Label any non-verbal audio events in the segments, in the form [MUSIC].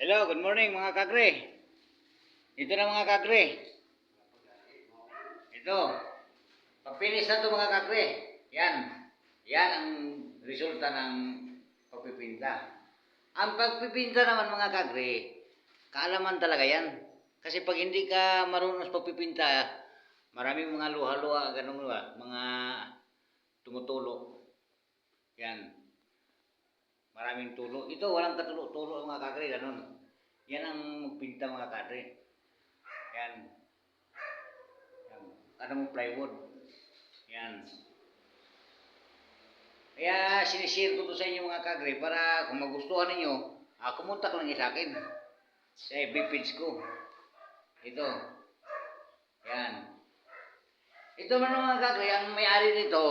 Hello, good morning mga kagre. Ito na mga kagre. Ito. Papinis na to mga kagre. Yan. Yan ang resulta ng pagpipinta. Ang pagpipinta naman mga kagre, kaalaman talaga yan. Kasi pag hindi ka marunong sa pagpipinta, maraming mga luha-luha, ganun ba, mga tumutulo. Yan. Maraming tulo. Ito, walang katulo-tulo mga kakre, ganun. Yan ang magpinta mga kakre. Yan. Yan. Ano mo plywood. Yan. Kaya sinishare ko to sa inyo mga kakre para kung magustuhan ninyo, ah, kumontak lang sa akin. Sa FB ko. Ito. Yan. Ito man mga kakre, ang may-ari nito,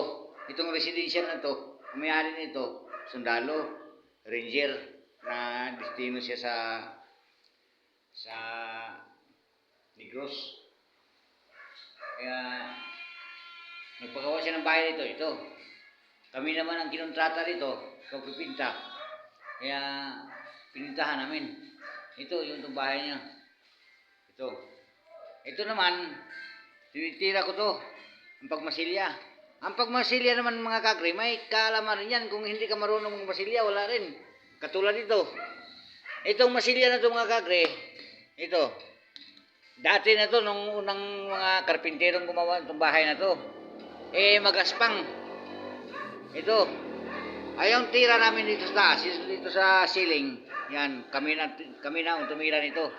itong residensya na to, ang may-ari nito, sundalo, ranger na destino siya sa sa Negros. Kaya nagpagawa siya ng bahay dito, ito. Kami naman ang kinontrata dito, pagpipinta. Kaya pinintahan namin. Ito, yung itong bahay niya. Ito. Ito naman, tinitira ko to. Ang pagmasilya. Ang pagmasilya naman mga kakri, may kaalaman rin yan. Kung hindi ka marunong magmasilya, wala rin. Katulad ito. Itong masilya na to mga kakri, ito. Dati na to, nung unang mga karpinterong gumawa itong bahay na to. Eh, magaspang. Ito. Ay, yung tira namin dito sa taas, dito sa ceiling. Yan, kami na, kami na ang tumira nito.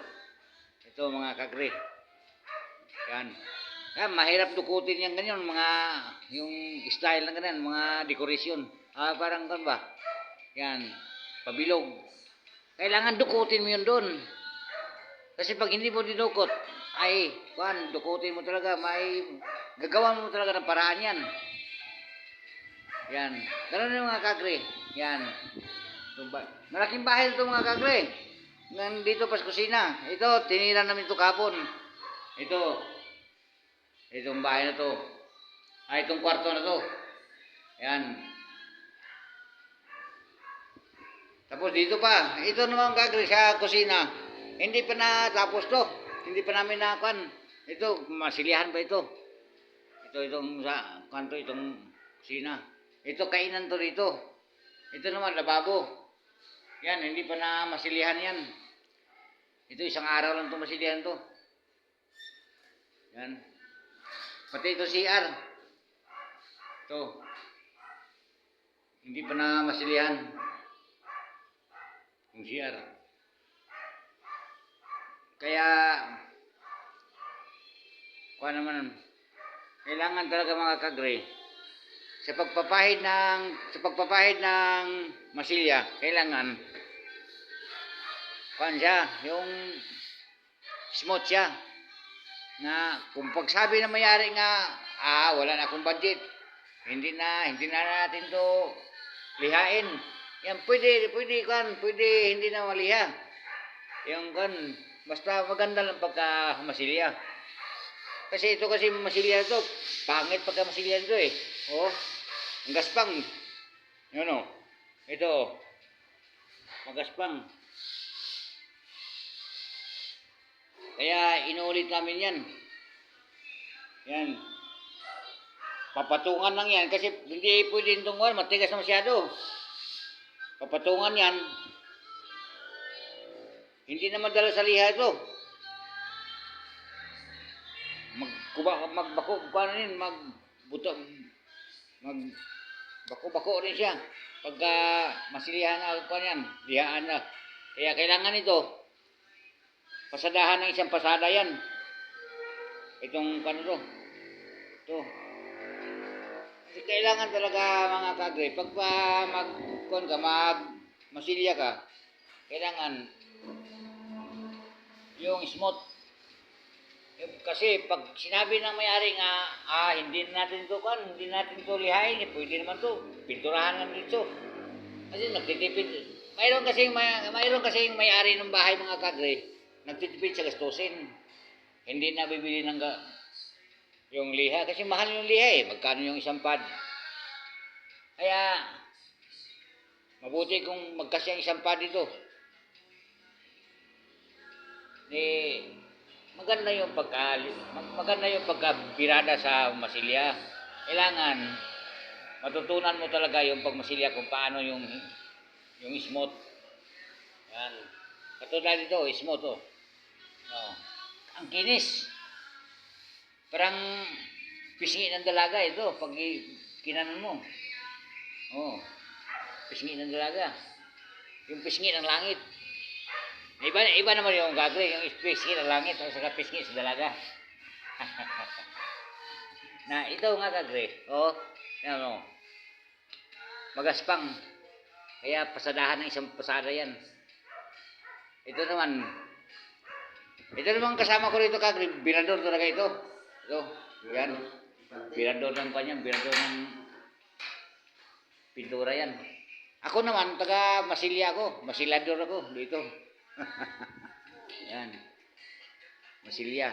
Ito mga kakri. Yan. Yan, mahirap dukutin yan ganyan, mga, yung style na ganyan, mga decoration. Ah, parang kan ba? Yan, pabilog. Kailangan dukutin mo yun doon. Kasi pag hindi mo dinukot, ay, kuan, dukutin mo talaga, may, gagawan mo talaga ng paraan yan. Yan. Ganun yung mga kagre. Yan. Malaking bahay ito mga kagre. Nandito pa sa kusina. Ito, tinira namin ito kapon. Ito, Itong bahay na to. Ay, itong kwarto na to. Ayan. Tapos dito pa. Ito naman gagawin sa kusina. Hindi pa natapos to. Hindi pa namin nakuan. Ito, masilihan pa ito. Ito, itong sa kanto, itong kusina. Ito, kainan to dito. Ito naman, lababo. Yan, hindi pa na masilihan yan. Ito, isang araw lang to masilihan to. Yan. Pati ito CR. Ito. Hindi pa na masilihan. Yung CR. Kaya, kuha naman, kailangan talaga mga kagre, sa pagpapahid ng, sa pagpapahid ng masilya, kailangan, kuha siya, yung smooth siya na kung pagsabi ng mayari nga ah wala na akong budget. Hindi na hindi na natin to lihain. Yan pwede pwede kan pwede hindi na maliha. Yung kan basta maganda lang pagka masilya. Kasi ito kasi masilya ito pangit pagka masilya ito eh. Oh ang gaspang. Yun o ito. Magaspang Kaya inuulit namin yan. Yan. Papatungan lang yan kasi hindi pwede itong one, matigas na masyado. Papatungan yan. Hindi na madala sa liha ito. Magkuba, magbako, paano rin, magbuto, mag, bako-bako rin siya. Pagka masilihan na, kung yan, lihaan na. Kaya kailangan ito, pasadahan ng isang pasada yan. Itong ano to. Ito. Kasi kailangan talaga mga kagre, pag pa mag, ka, mag, masilya ka, kailangan yung smooth. Yung- Kasi pag sinabi ng may-ari nga, ah, hindi natin to kan, hindi natin to lihain, eh, pwede naman to, pinturahan lang dito. Kasi nagtitipid. Mayroon kasi may, mayroon kasi may-ari ng bahay mga kagre, nagtitipid sa gastusin. Hindi na bibili ng ga, yung liha. Kasi mahal yung liha eh. Magkano yung isang pad. Kaya, mabuti kung magkasya ang isang pad dito. eh, maganda yung pagka, mag- maganda yung pagkabirada sa masilya. Kailangan, matutunan mo talaga yung pagmasilya kung paano yung, yung smooth. Yan. Katulad dito, smooth to. Oh. Ang kinis. Parang pisngi ng dalaga ito pag kinanon mo. Oh. Pisngi ng dalaga. Yung pisngi ng langit. Iba, iba naman yung gagawin, yung pisngi ng langit at saka pisngi sa dalaga. [LAUGHS] na ito nga kagre. Oh, yan oh. Magaspang. Kaya pasadahan ng isang pasada yan. Ito naman, ito naman kasama ko rito kagre, birador talaga ito. Ito, yan. Birador ng kanya, birador ng pintura yan. Ako naman, taga Masilya ako. Masilador ako dito. [LAUGHS] yan. Masilya.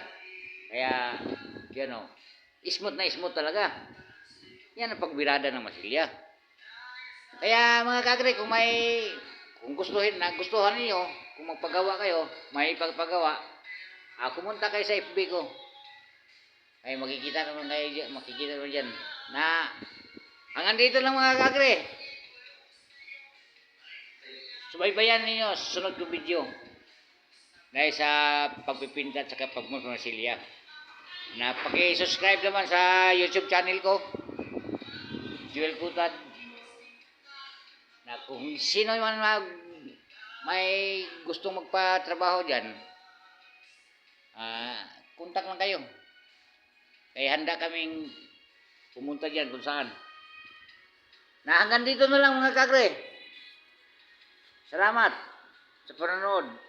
Kaya, yan o. Smooth na smooth talaga. Yan ang pagbirada ng Masilya. Kaya mga kagre, kung may, kung gustuhin, nagustuhan niyo, kung magpagawa kayo, may pagpagawa, ah, kumunta kayo sa FB ko. Ay makikita naman kayo dyan, makikita naman dyan na ang andito lang mga kagre. Subaybayan ninyo sunod kong video. Dahil sa pagpipinta at saka pagmamasilya. Na paki-subscribe naman sa YouTube channel ko. Jewel Kutad. Na kung sino man mag, may gustong magpatrabaho dyan, ah, kontak lang kayo. Kaya handa kaming pumunta dyan kung saan. Na hanggang dito na lang mga kagre. Salamat sa panonood.